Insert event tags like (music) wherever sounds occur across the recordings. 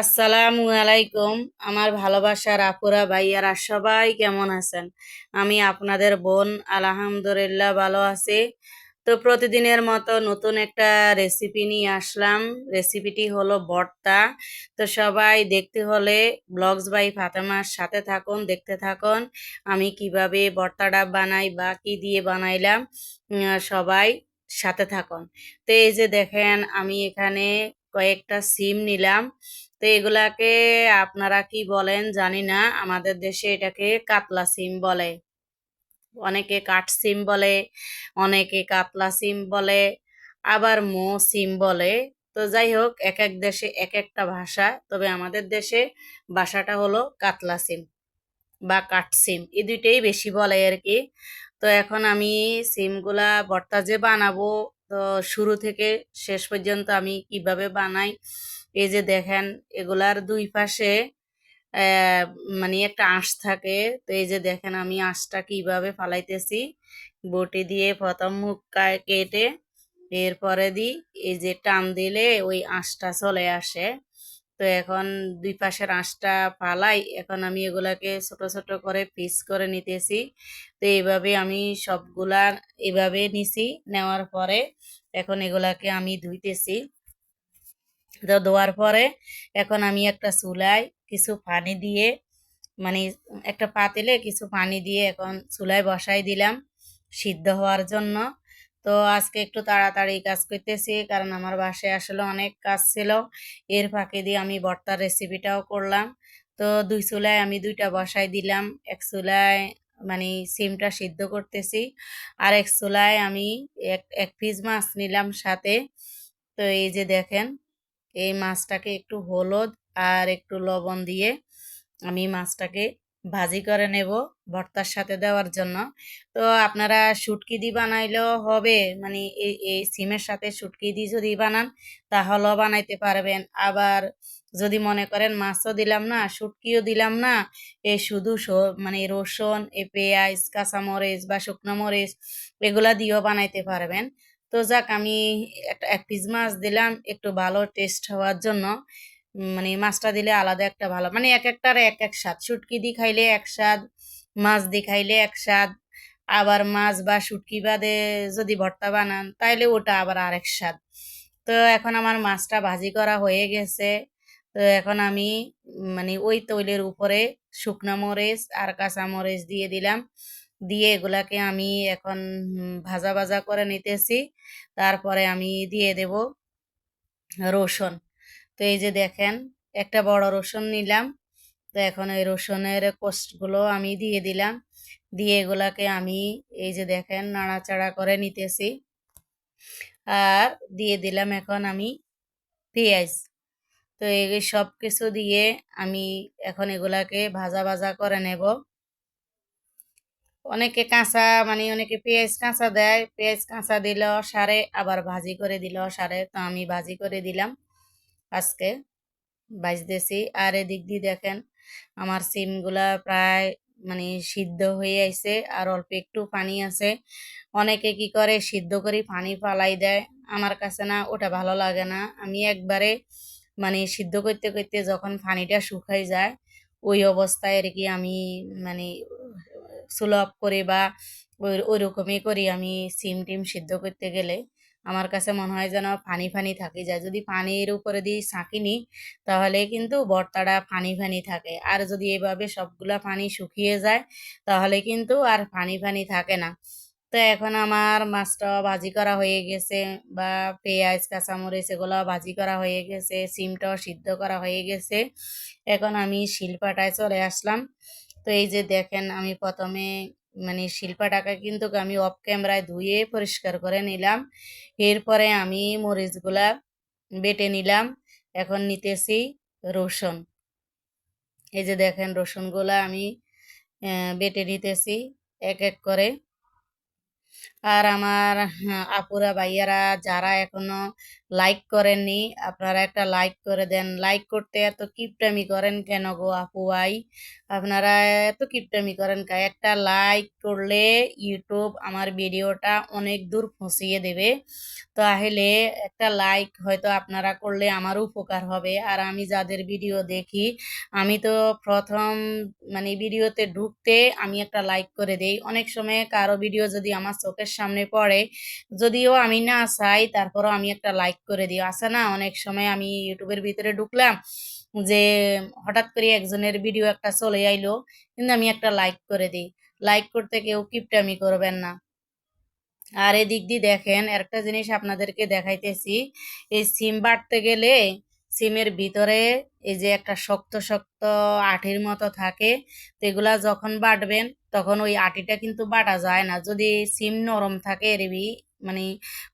আসসালামু আলাইকুম, আমার ভালোবাসার আপুরা, ভাইয়ারা, সবাই কেমন আছেন? আমি আপনাদের বোন, আলহামদুলিল্লাহ ভালো আছি। তো প্রতিদিনের মতো নতুন একটা রেসিপি নিয়ে আসলাম। রেসিপিটি হলো ভর্তা। তো সবাই দেখতে হলে ব্লগস বাই ফাতেমার সাথে থাকুন, দেখতে থাকুন, আমি কীভাবে ভর্তাটা বানাই বা কি দিয়ে বানাইলাম সবাই সাথে থাকুন। তো এই যে দেখেন, আমি এখানে কয়েকটা সিম নিলাম। তো এগুলাকে আপনারা কি বলেন জানি না। আমাদের দেশে এটাকে কাতলা সিম বলে। অনেকে কাঠ সিম বলে, অনেকে কাতলা সিম বলে, আবার মো সিম বলে। তো যাই হোক এক এক দেশে এক একটা ভাষা। তবে আমাদের দেশে ভাষাটা হলো কাতলা সিম বা কাঠ সিম। এই দুইটাই বেশি বলে আর কি। তো এখন আমি সিমগুলা ভর্তা যে বানাবো, তো শুরু থেকে শেষ পর্যন্ত আমি কীভাবে বানাই এই যে দেখেন, এগুলার দুই পাশে মানে একটা আঁশ থাকে। তো এই যে দেখেন, আমি আঁশটা কীভাবে ফালাইতেছি? বটি দিয়ে প্রথম মুখ কেটে এরপরে দিই এই যে টান দিলে ওই আঁশটা চলে আসে। তো এখন দুই পাশের আঁশটা ফালাই, এখন আমি এগুলাকে ছোট ছোট করে পিস করে নিতেছি। তো এইভাবে আমি সবগুলা এভাবে নিছি, নেওয়ার পরে এখন এগুলাকে আমি ধুইতেছি। তো দেওয়ার পরে এখন আমি একটা চুলায় কিছু পানি দিয়ে মানে একটা পাতিলে কিছু পানি দিয়ে এখন চুলায় বসাই দিলাম সিদ্ধ হওয়ার জন্য। তো আজকে একটু তাড়াতাড়ি কাজ করতেছি কারণ আমার বাসায় আসলে অনেক কাজ ছিল। এর ফাঁকে দিয়ে আমি ভর্তার রেসিপিটাও করলাম। তো দুই চুলায় আমি দুইটা বসাই দিলাম। এক চুলায় মানে সিমটা সিদ্ধ করতেছি আর এক চুলায় আমি এক এক পিস মাছ নিলাম সাথে। তো এই যে দেখেন এই মাছটাকে একটু হলুদ আর একটু লবণ দিয়ে আমি মাছটাকে ভাজি করে নেব ভর্তার সাথে দেওয়ার জন্য। তো আপনারা শুটকি দিয়ে বানাইলেও হবে মানে এই এই সিমের সাথে শুটকি দিয়ে যদি বানান তাহলেও বানাইতে পারবেন। আবার যদি মনে করেন মাছও দিলাম না, শুটকিও দিলাম না, এ শুধু মানে রসুন, এ পেঁয়াজ, কাঁচামরিচ বা শুকনো মরিচ এগুলা দিয়েও বানাইতে পারবেন। তো যাক, আমি একটা, এক পিস মাছ দিলাম, একটু ভালো টেস্ট হওয়ার জন্য। মানে মাছটা দিলে আলাদা একটা ভালো মানে এক একটার এক এক স্বাদ। শুটকি দিয়ে খাইলে এক স্বাদ, মাছ দিয়ে খাইলে এক স্বাদ। আবার মাছ বা শুটকি বাদে যদি ভর্তা বানান, তাইলে ওটা আবার আরেক স্বাদ। তো এখন আমার মাছটা ভাজি করা হয়ে গেছে। তো এখন আমি মানে ওই তৈলের উপরে শুকনা মরিচ আর কাঁচা মরিচ দিয়ে দিলাম। দিয়ে এগুলাকে আমি এখন ভাজা ভাজা করে নিতেছি। তারপরে আমি দিয়ে দেব রসুন। তো এই যে দেখেন, একটা বড় রসুন নিলাম। তো এখন এই রসুনের কোষ্টগুলো আমি দিয়ে দিলাম। দিয়ে এগুলাকে আমি এই যে দেখেন, নাড়াচাড়া করে নিতেছি। আর দিয়ে দিলাম এখন আমি পেঁয়াজ। তো এই সব কিছু দিয়ে আমি এখন এগুলাকে ভাজা ভাজা করে নেব। অনেকে কাঁচা মানে অনেকে পেঁয়াজ কাঁচা দেয়। পেঁয়াজ কাঁচা দিল, সারে আবার ভাজি করে দিল, সারে তো আমি ভাজি করে দিলাম আজকে। ভাজতেছি। আর এদিক দিয়ে দেখেন আমার সিমগুলা প্রায় মানে সিদ্ধ হয়ে আইছে আর অল্প একটু পানি আছে। অনেকে কি করে, সিদ্ধ করে পানি ফালাই দেয়। আমার কাছে না ওটা ভালো লাগে না। আমি একবারে মানে সিদ্ধ করতে করতে যখন পানিটা শুকাই যায়, ওই অবস্থায় আর কি আমি মানে সুলভ করে বা ওই ওইরকমই করি আমি সিম টিম সিদ্ধ করতে গেলে। আমার কাছে মনে হয় যেন ফানি ফানি থাকে। যায় যদি পানির উপরে দিয়ে ছাঁকি নিই, তাহলে কিন্তু ভর্তাটা ফানি ফানি থাকে। আর যদি এভাবে সবগুলা পানি শুকিয়ে যায়, তাহলে কিন্তু আর ফানি ফানি থাকে না। তো এখন আমার মাছটা ভাজি করা হয়ে গেছে বা পেঁয়াজ, কাঁচামরিচ এগুলো ভাজি করা হয়ে গেছে, সিমটাও সিদ্ধ করা হয়ে গেছে। এখন আমি শিলপাটায় চলে আসলাম। তো এই যে দেখেন, আমি প্রথমে মানে শিল্পাটাকে কিন্তু আমি অফ ক্যামেরায় ধুয়ে পরিষ্কার করে নিলাম। এরপরে আমি মরিচগুলা বেটে নিলাম। এখন নিতেছি রসুন। এই যে দেখেন, রসুনগুলা আমি বেটে নিতেছি এক এক করে। আর আমার হ্যাঁ, আপুরা ভাইয়ারা যারা এখনও লাইক করেননি আপনারা একটা লাইক করে দেন। লাইক করতে এত কিপটামি করেন কেন গো আপু ভাই? আপনারা এত কিপটামি করেন কা একটা লাইক করলে ইউটিউব আমার ভিডিওটা অনেক দূর পৌঁছিয়ে দেবে। তাহলে একটা লাইক হয়তো আপনারা করলে আমার উপকার হবে। আর আমি যাদের ভিডিও দেখি আমি তো প্রথম মানে ভিডিওতে ঢুকতে আমি একটা লাইক করে দেই। অনেক সময় কারও ভিডিও যদি আমার চোখের সামনে পড়ে। যদিও আমি না চাই, তারপরও আমি একটা লাইক করে দিই আছে না, অনেক সময় আমি ইউটিউবের ভিতরে ঢুকলাম যে, হঠাৎ করে একজনের ভিডিও একটা চলে আইলো, কিন্তু আমি একটা লাইক করে দিই। লাইক করতে কেউ কিপটামি করবেন না। আর এদিক দিয়ে দেখেন একটা জিনিস আপনাদেরকে দেখাইতেছি। এই সিম বাটতে গেলে সিমের ভিতরে এই যে একটা শক্ত শক্ত আঠির মতো থাকে, তো এগুলা যখন বাটবেন, তখন ওই আটিটা কিন্তু বাটা যায় না। যদি সিম নরম থাকে এরবি মানে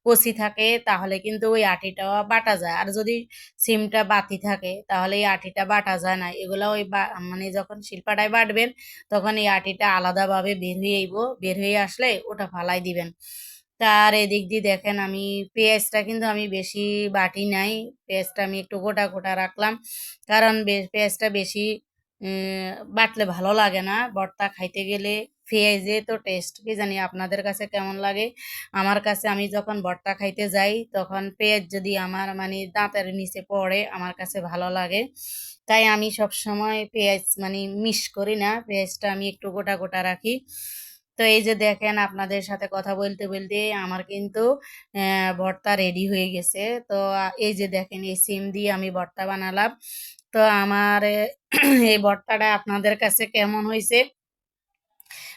কচি থাকে, তাহলে কিন্তু ওই আটিটা বাটা যায়। আর যদি সিমটা বাতি থাকে, তাহলে এই আটিটা বাটা যায় না। এগুলা ওই মানে যখন শিল্পাটায় বাটবেন, তখন এই আটিটা আলাদাভাবে বের হয়ে বের হয়ে আসলে ওটা ফালাই দিবেন। তার এদিক দিয়ে দেখেন আমি পেঁয়াজটা কিন্তু আমি বেশি বাটি নাই। পেঁয়াজটা আমি একটু গোটা গোটা রাখলাম। কারণ পেঁয়াজটা বেশি বাটলে ভালো লাগে না। ভর্তা খাইতে গেলে পেঁয়াজে তো টেস্ট কি জানি আপনাদের কাছে কেমন লাগে? আমার কাছে আমি যখন ভর্তা খাইতে যাই, তখন পেঁয়াজ যদি আমার মানে দাঁতের নিচে পড়ে, আমার কাছে ভালো লাগে। তাই আমি সব সময় পেঁয়াজ মানে মিশ করি না। পেঁয়াজটা আমি একটু গোটা গোটা রাখি। তো এই যে দেখেন আপনাদের সাথে কথা বলতে বলতে আমার কিন্তু ভর্তা রেডি হয়ে গেছে। তো এই যে দেখেন এই সিম দিয়ে আমি ভর্তা বানালাম। তো আমার (clears throat) এই ভর্তাটা আপনাদের কাছে কেমন হয়েছে?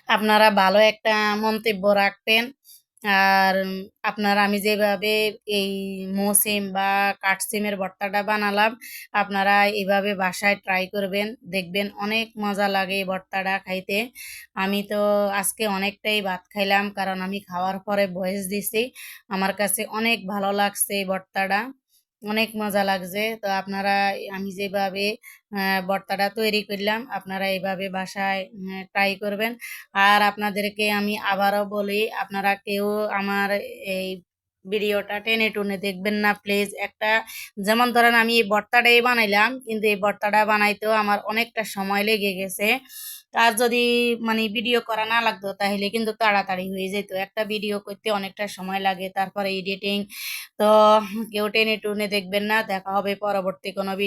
আপনারা ভালো একটা মন্তব্য রাখবেন। আর আপনার আমি যেভাবে এই মৌসিম বা কাঠসিমের ভর্তাটা বানালাম, আপনারা এভাবে বাসায় ট্রাই করবেন, দেখবেন অনেক মজা লাগে এই ভর্তাটা খাইতে। আমি তো আজকে অনেকটাই ভাত খাইলাম, কারণ আমি খাওয়ার পরে বয়স দিছি। আমার কাছে অনেক ভালো লাগছে এই ভর্তাটা। অনেক মজা লাগছে। তো আপনারা, আমি যেভাবে ভর্তাটা তৈরি করলাম, আপনারা এইভাবে বাসায় ট্রাই করবেন। আর আপনাদেরকে আমি আবারও বলি, আপনারা কেউ আমার এই ভিডিওটা টেনে টুনে দেখবেন না প্লিজ একটা, যেমন ধরেন আমি এই বর্তাটাই বানাইলাম, কিন্তু এই বর্তাটা বানাইতেও আমার অনেকটা সময় লেগে গেছে। তার যদি মানে ভিডিও করা না লাগতো, তাহলে কিন্তু তাড়াতাড়ি হয়ে যেত। একটা ভিডিও করতে অনেকটা সময় লাগে, তারপরে এডিটিং তো কেউ টেনে টুনে দেখবেন না, দেখা হবে পরবর্তী কোনো